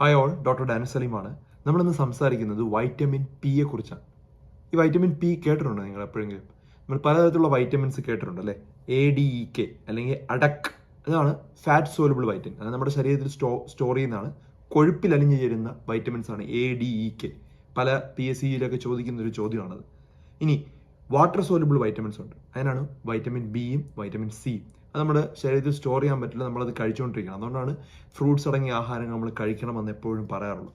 Hi all doctor ഡാനിസ് സലീമാണ് നമ്മളിന്ന് സംസാരിക്കുന്നത് വൈറ്റമിൻ പിയെ കുറിച്ചാണ്. ഈ വൈറ്റമിൻ പി കേട്ടിട്ടുണ്ടോ നിങ്ങൾ എപ്പോഴെങ്കിലും? നമ്മൾ പലതരത്തിലുള്ള വൈറ്റമിൻസ് കേട്ടിട്ടുണ്ട് അല്ലേ? എ ഡി ഇ കെ അല്ലെങ്കിൽ അടക്ക് അതാണ് ഫാറ്റ് സോലബിൾ വൈറ്റമിൻ അത് നമ്മുടെ ശരീരത്തിൽ സ്റ്റോ സ്റ്റോർ ചെയ്യുന്നതാണ്. കൊഴുപ്പിൽ അലിഞ്ഞു ചേരുന്ന വൈറ്റമിൻസ് ആണ് എ ഡി ഇ കെ പല പി എസ് സിയിലൊക്കെ ചോദിക്കുന്ന ഒരു ചോദ്യമാണത്. ഇനി വാട്ടർ സോലബിൾ വൈറ്റമിൻസ് ഉണ്ട്. അതിനാണ് വൈറ്റമിൻ ബിയും വൈറ്റമിൻ സിയും അത് നമ്മുടെ ശരീരത്തിൽ സ്റ്റോർ ചെയ്യാൻ പറ്റില്ല നമ്മളത് കഴിച്ചുകൊണ്ടിരിക്കണം. അതുകൊണ്ടാണ് ഫ്രൂട്ട്സ് അടങ്ങിയ ആഹാരങ്ങൾ നമ്മൾ കഴിക്കണമെന്ന് എപ്പോഴും പറയാറുള്ളത്.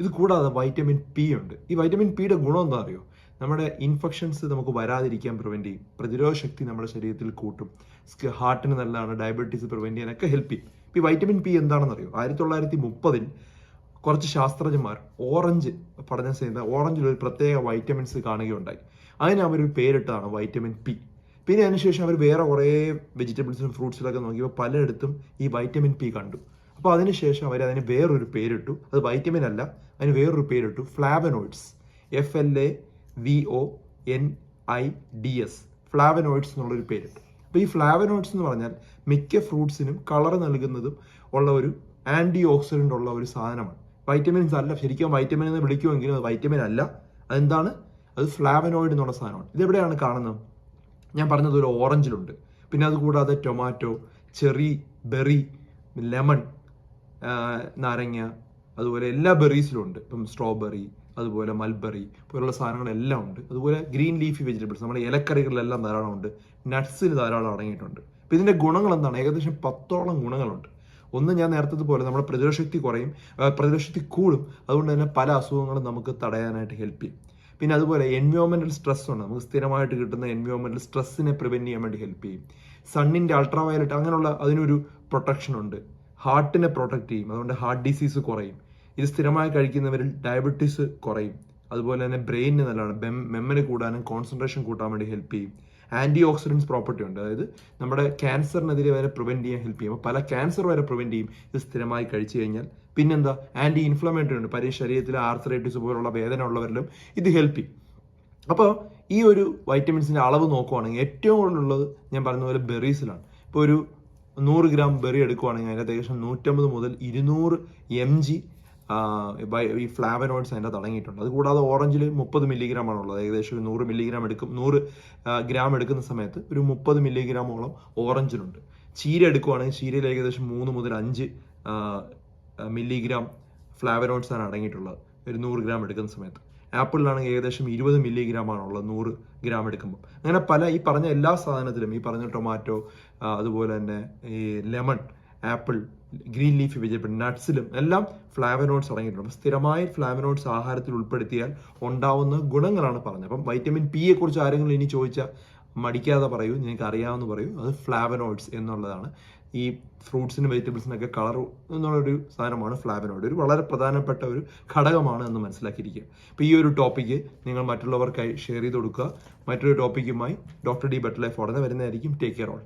ഇത് കൂടാതെ വൈറ്റമിൻ പി ഉണ്ട്. ഈ വൈറ്റമിൻ പിയുടെ ഗുണം എന്താ അറിയോ നമ്മുടെ ഇൻഫെക്ഷൻസ് നമുക്ക് വരാതിരിക്കാൻ പ്രിവെന്റ് ചെയ്യും. പ്രതിരോധ ശക്തി നമ്മുടെ ശരീരത്തിൽ കൂട്ടും. ഹാർട്ടിന് നല്ലതാണ് ഡയബറ്റീസ് പ്രിവെന്റ് ചെയ്യാനൊക്കെ ഹെൽപ്പ് ചെയ്യും. ഈ വൈറ്റമിൻ പി എന്താണെന്ന് അറിയോ ആയിരത്തി തൊള്ളായിരത്തി മുപ്പതിൽ കുറച്ച് ശാസ്ത്രജ്ഞന്മാർ ഓറഞ്ച് പഠനം ചെയ്യുന്ന ഓറഞ്ചിൽ ഒരു പ്രത്യേക വൈറ്റമിൻസ് കാണുകയുണ്ടായി. അതിന് അവരൊരു പേരിട്ടതാണ് വൈറ്റമിൻ പി പിന്നെ അതിനുശേഷം അവർ വേറെ കുറേ വെജിറ്റബിൾസും ഫ്രൂട്ട്സിലൊക്കെ നോക്കിയപ്പോൾ പലയിടത്തും ഈ വൈറ്റമിൻ പി കണ്ടു. അപ്പോൾ അതിനുശേഷം അവർ അതിന് വേറൊരു പേരിട്ടു. അത് വൈറ്റമിൻ അല്ല അതിന് വേറൊരു പേരിട്ടു. Flavonoids F L A V O N I D S flavonoids എന്നുള്ളൊരു പേരിട്ടു. അപ്പോൾ ഈ ഫ്ലാവനോയിഡ്സ് എന്ന് പറഞ്ഞാൽ മിക്ക ഫ്രൂട്ട്സിനും കളർ നൽകുന്നതും ഉള്ള ഒരു ആന്റി ഓക്സിഡന്റ് ഉള്ള ഒരു സാധനമാണ്. വൈറ്റമിൻസ് അല്ല ശരിക്കും വൈറ്റമിൻ എന്ന് വിളിക്കുമെങ്കിലും അത് വൈറ്റമിൻ അല്ല. അതെന്താണ്? അത് ഫ്ലാവനോയിഡ് എന്നുള്ള സാധനമാണ്. ഇതെവിടെയാണ് കാണുന്നത്? ഞാൻ പറഞ്ഞത് ഒരു ഓറഞ്ചിലുണ്ട്. പിന്നെ അതുകൂടാതെ ടൊമാറ്റോ ചെറി ബെറി ലെമൺ നാരങ്ങ അതുപോലെ എല്ലാ ബെറീസിലും ഉണ്ട്. ഇപ്പം സ്ട്രോബെറി അതുപോലെ മൽബെറി പോലുള്ള സാധനങ്ങളെല്ലാം ഉണ്ട്. അതുപോലെ ഗ്രീൻ ലീഫി വെജിറ്റബിൾസ് നമ്മുടെ ഇലക്കറികളിലെല്ലാം ധാരാളം ഉണ്ട് നട്ട്സിൽ ധാരാളം അടങ്ങിയിട്ടുണ്ട്. അപ്പം ഇതിന്റെ ഗുണങ്ങൾ എന്താണ് ഏകദേശം പത്തോളം ഗുണങ്ങളുണ്ട്. ഒന്ന് ഞാൻ നേരത്തെ പോലെ നമ്മുടെ പ്രതിരോധശക്തി കുറയും പ്രതിരോധശക്തി കൂടും. അതുകൊണ്ട് തന്നെ പല അസുഖങ്ങളും നമുക്ക് തടയാനായിട്ട് ഹെൽപ്പ് ചെയ്യും. പിന്നെ അതുപോലെ എൻവയോൺമെന്റൽ സ്ട്രെസ് ഉണ്ട്. നമുക്ക് സ്ഥിരമായിട്ട് കിട്ടുന്ന എൻവയോൺമെന്റൽ സ്ട്രെസ്സിനെ പ്രിവെന്റ് ചെയ്യാൻ വേണ്ടി ഹെൽപ്പ് ചെയ്യും. സണ്ണിന്റെ അൾട്രാവയലറ്റ് അങ്ങനെയുള്ള അതിനൊരു പ്രൊട്ടക്ഷൻ ഉണ്ട്. ഹാർട്ടിനെ പ്രൊട്ടക്ട് ചെയ്യും. അതുകൊണ്ട് ഹാർട്ട് ഡിസീസ് കുറയും. ഇത് സ്ഥിരമായി കഴിക്കുന്നവരിൽ ഡയബറ്റീസ് കുറയും. അതുപോലെ തന്നെ ബ്രെയിനിന് നല്ലതാണ്. മെമ്മറി കൂടാനും കോൺസെൻട്രേഷൻ കൂട്ടാൻ വേണ്ടി ഹെൽപ്പ് ചെയ്യും. ആന്റി ഓക്സിഡൻസ് പ്രോപ്പർട്ടി ഉണ്ട്. അതായത് നമ്മുടെ ക്യാൻസറിനെതിരെ വരെ പ്രിവെന്റ് ചെയ്യാൻ ഹെൽപ്പ് ചെയ്യും. പല ക്യാൻസർ വരെ പ്രിവെന്റ് ചെയ്യും. ഇത് സ്ഥിരമായി കഴിച്ചു കഴിഞ്ഞാൽ. പിന്നെന്താ? ആന്റി ഇൻഫ്ലമേറ്ററി ഉണ്ട്. പരി ശരീരത്തിലെ ആർത്തറൈറ്റിസ് പോലുള്ള വേദന ഉള്ളവരിലും ഇത് ഹെൽപ്പ് ചെയ്യും. അപ്പോൾ ഈ ഒരു വൈറ്റമിൻസിന്റെ അളവ് നോക്കുവാണെങ്കിൽ ഏറ്റവും കൂടുതലുള്ളത് ഞാൻ പറഞ്ഞ പോലെ ബെറീസിലാണ് ഇപ്പോൾ ഒരു നൂറ് ഗ്രാം ബെറി എടുക്കുവാണെങ്കിൽ അതിനകത്ത് ഏകദേശം നൂറ്റമ്പത് മുതൽ ഇരുന്നൂറ് എം ജി ഈ ഫ്ലാവനോയിഡ്സ് അതിന്റെ തുടങ്ങിയിട്ടുണ്ട് അതുകൂടാതെ ഓറഞ്ചിൽ മുപ്പത് മില്ലിഗ്രാം ആണുള്ളത്. ഏകദേശം ഒരു നൂറ് മില്ലിഗ്രാം എടുക്കും നൂറ് ഗ്രാം എടുക്കുന്ന സമയത്ത് ഒരു മുപ്പത് മില്ലിഗ്രാമോളം ഓറഞ്ചിലുണ്ട് ചീര എടുക്കുവാണെങ്കിൽ ചീരയിൽ ഏകദേശം മൂന്ന് മുതൽ അഞ്ച് മില്ലിഗ്രാം ഫ്ലാവനോയിഡ്സ് ആണ് അടങ്ങിയിട്ടുള്ളത്. ഒരു നൂറ് ഗ്രാം എടുക്കുന്ന സമയത്ത്. ആപ്പിളിലാണെങ്കിൽ ഏകദേശം ഇരുപത് മില്ലിഗ്രാം ആണുള്ളത് നൂറ് ഗ്രാം എടുക്കുമ്പോൾ അങ്ങനെ പല ഈ പറഞ്ഞ എല്ലാ സാധനത്തിലും ഈ പറഞ്ഞ ടൊമാറ്റോ അതുപോലെ തന്നെ ഈ lemon apple green leaf vegetable നട്ട്സിലും എല്ലാം ഫ്ലാവനോട്സ് അടങ്ങിയിട്ടുണ്ട്. അപ്പം സ്ഥിരമായി ഫ്ലാവനോട്സ് ആഹാരത്തിൽ ഉൾപ്പെടുത്തിയാൽ ഉണ്ടാവുന്ന ഗുണങ്ങളാണ് പറഞ്ഞത്. അപ്പം വൈറ്റമിൻ പിയെ കുറിച്ച് ആരെങ്കിലും ഇനി ചോദിച്ചാൽ മടിക്കാതെ പറയൂ നിങ്ങൾക്ക് അറിയാമെന്ന് പറയൂ. അത് ഫ്ലാവനോയിഡ്സ് എന്നുള്ളതാണ്. ഈ ഫ്രൂട്ട്സിനും വെജിറ്റബിൾസിനൊക്കെ കളർ എന്നുള്ളൊരു സാധനമാണ് ഫ്ലാവനോയിഡ് ഒരു വളരെ പ്രധാനപ്പെട്ട ഒരു ഘടകമാണ് എന്ന് മനസ്സിലാക്കിയിരിക്കുക. അപ്പോൾ ഈ ഒരു ടോപ്പിക്ക് നിങ്ങൾ മറ്റുള്ളവർക്കായി ഷെയർ ചെയ്ത് കൊടുക്കുക. മറ്റൊരു ടോപ്പിക്കുമായി ഡോക്ടർ ഡി ബട്ട് ലൈഫ് ഉടനെ വരുന്നതായിരിക്കും. Take care all